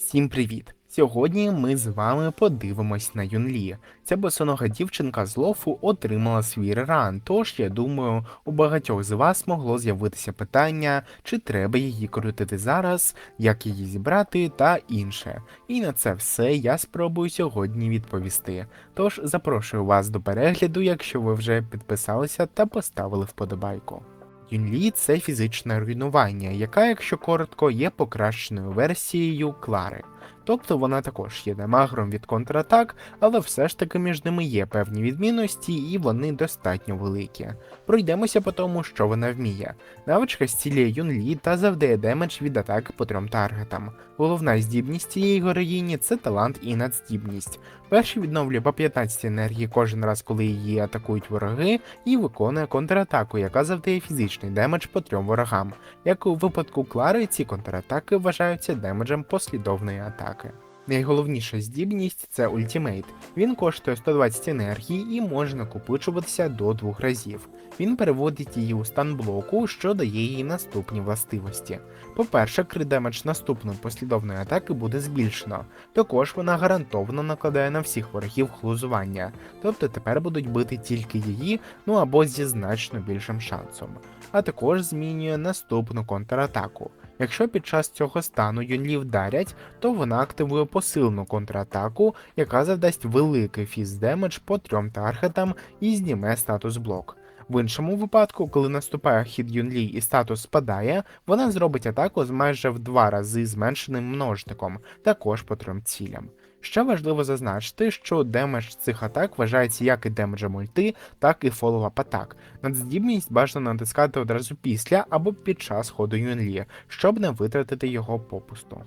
Всім привіт! Сьогодні ми з вами подивимось на Юнлі. Ця босонога дівчинка з лофу отримала свій ран, тож я думаю, у багатьох з вас могло з'явитися питання, чи треба її крутити зараз, як її зібрати та інше. І на це все я спробую сьогодні відповісти. Тож запрошую вас до перегляду, якщо ви вже підписалися та поставили вподобайку. Юнлі це фізичне руйнування, яка, якщо коротко, є покращеною версією Клари. Тобто вона також є демагром від контратак, але все ж таки між ними є певні відмінності і вони достатньо великі. Пройдемося по тому, що вона вміє. Навичка зцілює Юнлі та завдає демедж від атаки по трьом таргетам. Головна здібність цієї героїні це талант і надздібність. Перший відновлює по 15 енергії кожен раз, коли її атакують вороги, і виконує контратаку, яка завдає фізичний демедж по трьом ворогам. Як у випадку Клари, ці контратаки вважаються демеджем послідовної атаки. Найголовніша здібність це ультимейт. Він коштує 120 енергії і може накопичуватися до двох разів. Він переводить її у стан блоку, що дає їй наступні властивості. По-перше, кридемедж наступної послідовної атаки буде збільшено. Також вона гарантовано накладає на всіх ворогів хлузування, тобто тепер будуть бити тільки її, ну або зі значно більшим шансом. А також змінює наступну контратаку. Якщо під час цього стану Юнлі вдарять, то вона активує посилену контратаку, яка завдасть великий фіз-демедж по трьом таргетам і зніме статус блок. В іншому випадку, коли наступає хід Юнлі і статус спадає, вона зробить атаку з майже в два рази зменшеним множником, також по трьом цілям. Ще важливо зазначити, що демедж цих атак вважається як і демеджем ульти, так і фоллоуап атак. Надздібність бажано натискати одразу після або під час ходу Юнлі, щоб не витратити його попусту.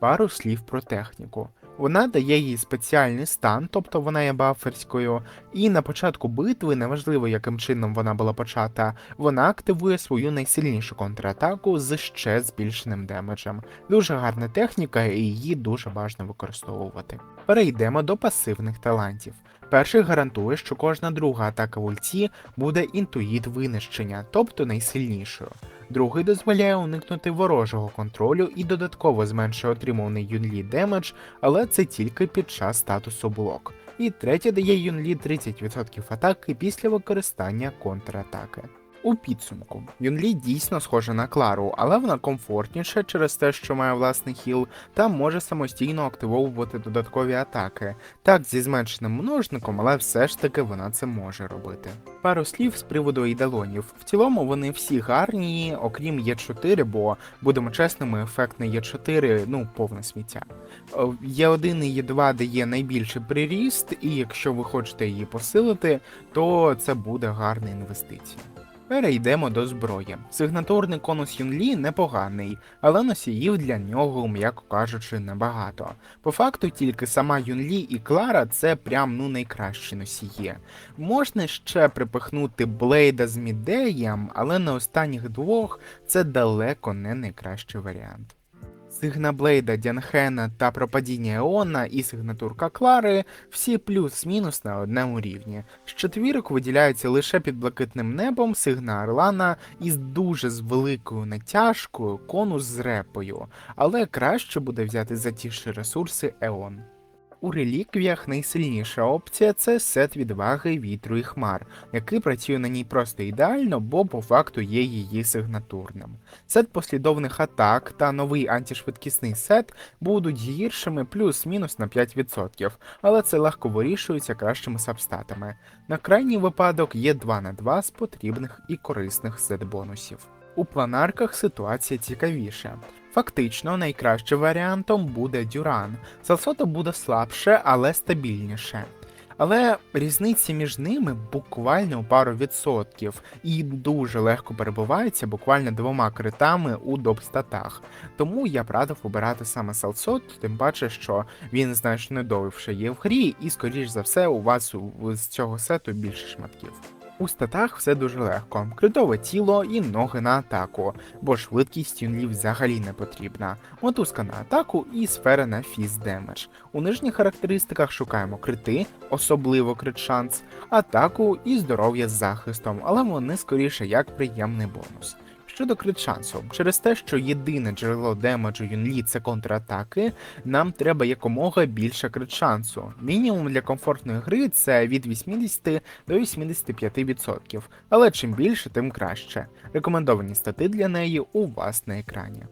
Пару слів про техніку. Вона дає їй спеціальний стан, тобто вона є баферською, і на початку битви, неважливо яким чином вона була почата, вона активує свою найсильнішу контратаку з ще збільшеним демеджем. Дуже гарна техніка, і її дуже бажано використовувати. Перейдемо до пасивних талантів. Перший гарантує, що кожна друга атака в ульті буде інтуїт винищення, тобто найсильнішою. Другий дозволяє уникнути ворожого контролю і додатково зменшує отримуваний Юнлі демедж, але це тільки під час статусу блок. І третє дає Юнлі 30% атаки після використання контратаки. У підсумку Юнлі дійсно схожа на Клару, але вона комфортніша через те, що має власний хіл, та може самостійно активовувати додаткові атаки. Так, зі зменшеним множником, але все ж таки вона це може робити. Пару слів з приводу ейдалонів. В цілому вони всі гарні, окрім Є4, бо будемо чесними, ефектний Є4, ну, повне сміття. Є1 і Є2 дає найбільший приріст, і якщо ви хочете її посилити, то це буде гарна інвестиція. Перейдемо до зброї. Сигнатурний конус Юнлі непоганий, але носіїв для нього, м'яко кажучи, небагато. По факту тільки сама Юнлі і Клара це прям ну найкращі носії. Можна ще припихнути Блейда з Мідеєм, але на останніх двох це далеко не найкращий варіант. Сигнаблейда Дянхена та пропадіння Еона і сигнатурка Клари всі плюс-мінус на одному рівні. З четвірок виділяється лише під блакитним небом сигна Орлана із дуже з великою натяжкою конус з репою, але краще буде взяти за ті ж ресурси Еон. У реліквіях найсильніша опція це сет відваги вітру і хмар, який працює на ній просто ідеально, бо по факту є її сигнатурним. Сет послідовних атак та новий антишвидкісний сет будуть гіршими плюс-мінус на 5%, але це легко вирішується кращими сабстатами. На крайній випадок є 2 на 2 з потрібних і корисних сет-бонусів. У планарках ситуація цікавіша. Фактично, найкращим варіантом буде Дюран. Салсото буде слабше, але стабільніше. Але різниця між ними буквально у пару відсотків і дуже легко перебувається буквально двома критами у доп-статах. Тому я б радив обирати саме Салсот, тим паче, що він значно довше є в грі, і, скоріш за все, у вас з цього сету більше шматків. У статах все дуже легко: критове тіло і ноги на атаку, бо швидкість юнлів взагалі не потрібна. Мотузка на атаку і сфера на фіз демедж. У нижніх характеристиках шукаємо крити, особливо крит шанс, атаку і здоров'я з захистом, але вони скоріше як приємний бонус. Щодо крит шансу, через те, що єдине джерело демеджу Юнлі це контратаки, нам треба якомога більше крит шансу. Мінімум для комфортної гри це від 80 до 85%, але чим більше, тим краще. Рекомендовані стати для неї у вас на екрані.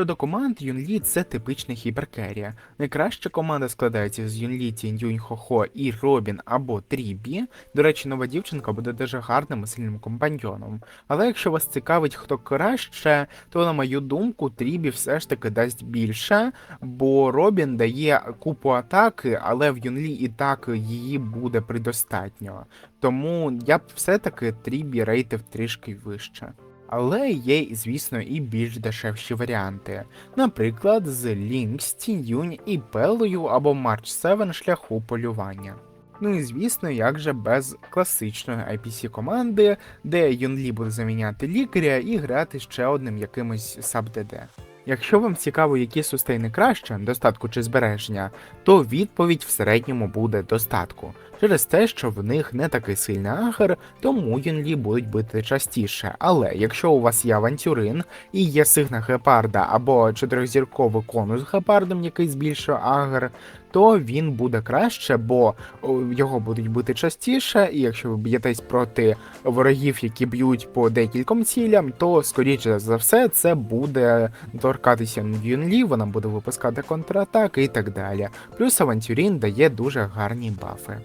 Щодо команд, Юнлі це типичний хіперкерія. Найкраща команда складається з Юнлі, Тінь Хохо і Робін або Трібі. До речі, нова дівчинка буде дуже гарним і сильним компаньйоном. Але якщо вас цікавить, хто краще, то на мою думку, Трібі все ж таки дасть більше, бо Робін дає купу атаки, але в Юнлі і так її буде предостатньо. Тому я б все-таки Трібі рейтив трішки вище. Але є, звісно, і більш дешевші варіанти, наприклад, з Лінкс, Тінюнь і Пелою або Марч 7 шляху полювання. Ну і звісно, як же без класичної IPC команди, де Юнлі буде заміняти лікаря і грати ще одним якимось саб-ДД. Якщо вам цікаво, які сустейни краще, достатку чи збереження, то відповідь в середньому буде достатку. Через те, що в них не такий сильний агр, тому юнлі будуть бити частіше. Але якщо у вас є авантюрин і є сигна гепарда або чотирьохзірковий конус з гепардом, який збільшує агр, то він буде краще, бо його будуть бити частіше, і якщо ви б'єтесь проти ворогів, які б'ють по декільком цілям, то скоріше за все це буде торкатися юнлі, вона буде випускати контратаки і так далі. Плюс авантюрін дає дуже гарні бафи.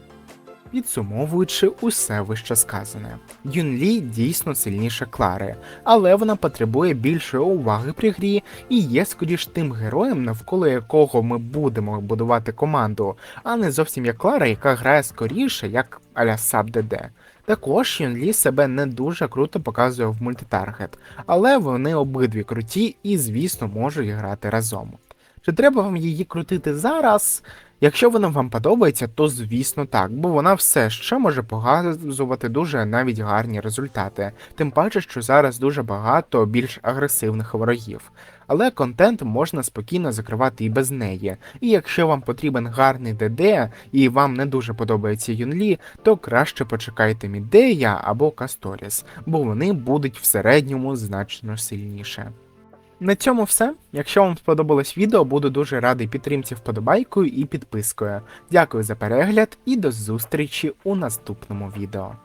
Підсумовуючи усе вище сказане, Юнлі дійсно сильніша Клари, але вона потребує більшої уваги при грі і є скоріш тим героєм, навколо якого ми будемо будувати команду, а не зовсім як Клара, яка грає скоріше, як аля Саб ДД. Також Юнлі себе не дуже круто показує в мультитаргет, але вони обидві круті і, звісно, можуть грати разом. Чи треба вам її крутити зараз? Якщо вона вам подобається, то звісно так, бо вона все ще може показувати дуже навіть гарні результати, тим паче, що зараз дуже багато більш агресивних ворогів. Але контент можна спокійно закривати і без неї. І якщо вам потрібен гарний ДД і вам не дуже подобається Юнлі, то краще почекайте Мідея або Касторіс, бо вони будуть в середньому значно сильніше. На цьому все. Якщо вам сподобалось відео, буду дуже радий підтримці вподобайкою і підпискою. Дякую за перегляд і до зустрічі у наступному відео.